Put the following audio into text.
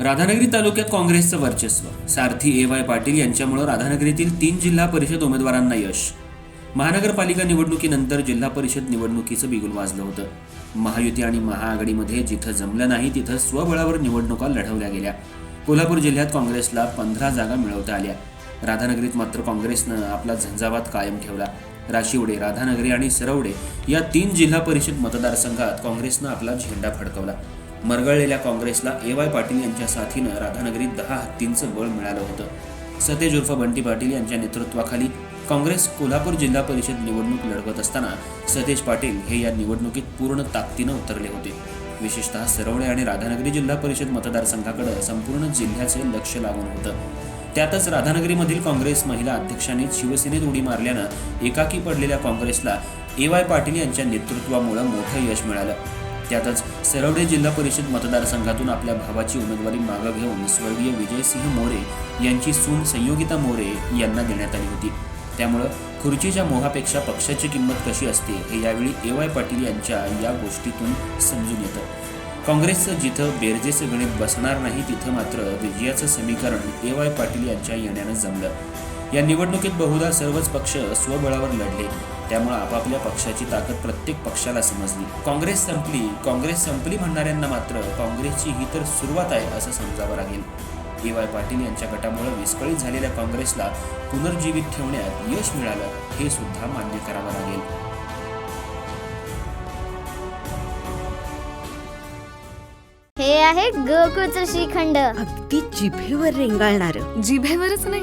राधानगरी तालुक्यात काँग्रेसचं वर्चस्व. सारथी ए वाय पाटील यांच्यामुळे राधानगरीतील तीन जिल्हा परिषद उमेदवारांना यश. महानगरपालिका निवडणुकीनंतर जिल्हा परिषद निवडणुकीचं बिगुल वाजलं होतं. महायुती आणि महाआघाडीमध्ये जिथं जमलं नाही तिथं स्वबळावर निवडणुका लढवल्या गेल्या. कोल्हापूर जिल्ह्यात काँग्रेसला पंधरा जागा मिळवता आल्या. राधानगरीत मात्र काँग्रेसनं आपला झंझावात कायम ठेवला. राशिवडे राधानगरी आणि सरवडे या तीन जिल्हा परिषद मतदारसंघात काँग्रेसनं आपला झेंडा फडकवला. मरगळलेल्या काँग्रेसला ए वाय पाटील यांच्या साथीनं राधानगरीत दहा हत्तींचं बळ मिळालं होतं. सतेज उर्फ बंटी पाटील यांच्या नेतृत्वाखाली काँग्रेस कोल्हापूर जिल्हा परिषद निवडणूक लढवत असताना सतेज पाटील हे या निवडणुकीत पूर्ण ताकदीनं उतरले होते. विशेषतः सरवळे आणि राधानगरी जिल्हा परिषद मतदारसंघाकडे संपूर्ण जिल्ह्याचे लक्ष लागून होतं. त्यातच राधानगरीमधील काँग्रेस महिला अध्यक्षांनी शिवसेनेत उडी मारल्यानं एकाकी पडलेल्या काँग्रेसला ए वाय पाटील यांच्या नेतृत्वामुळे मोठं यश मिळालं. त्यातच सरवडे जिल्हा परिषद मतदारसंघातून आपल्या भावाची उमेदवारी मागं घेऊन स्वर्गीय विजयसिंह मोरे यांची सून संयोगिता मोरे यांना देण्यात आली होती. त्यामुळं खुर्चीच्या मोहापेक्षा पक्षाची किंमत कशी असते हे यावेळी ए वाय पाटील यांच्या या गोष्टीतून समजून येतं. काँग्रेसचं जिथं बेरजेचं गणित बसणार नाही तिथं मात्र विजयाचं समीकरण ए वाय पाटील यांच्या येण्यानं जमलं. या निवडणुकीत बहुधा सर्वच पक्ष स्वबळावर लढले. त्यामुळे आपापल्या पक्षाची ताकद प्रत्येक पक्षाला समजली. काँग्रेस संपली काँग्रेस संपली म्हणणाऱ्यांना मात्र काँग्रेसची ही तर सुरुवात आहे असं समजावं लागेल. ए. वाय. पाटील यांच्या गटामुळे विस्कळीत झालेल्या काँग्रेसला पुनर्जीवित ठेवण्यात यश मिळालं हे सुद्धा मान्य करावं लागेल. हे आहे गोकुळचं श्रीखंड. अगदी जिभेवर रेंगाळणार. जिभेवरच नाही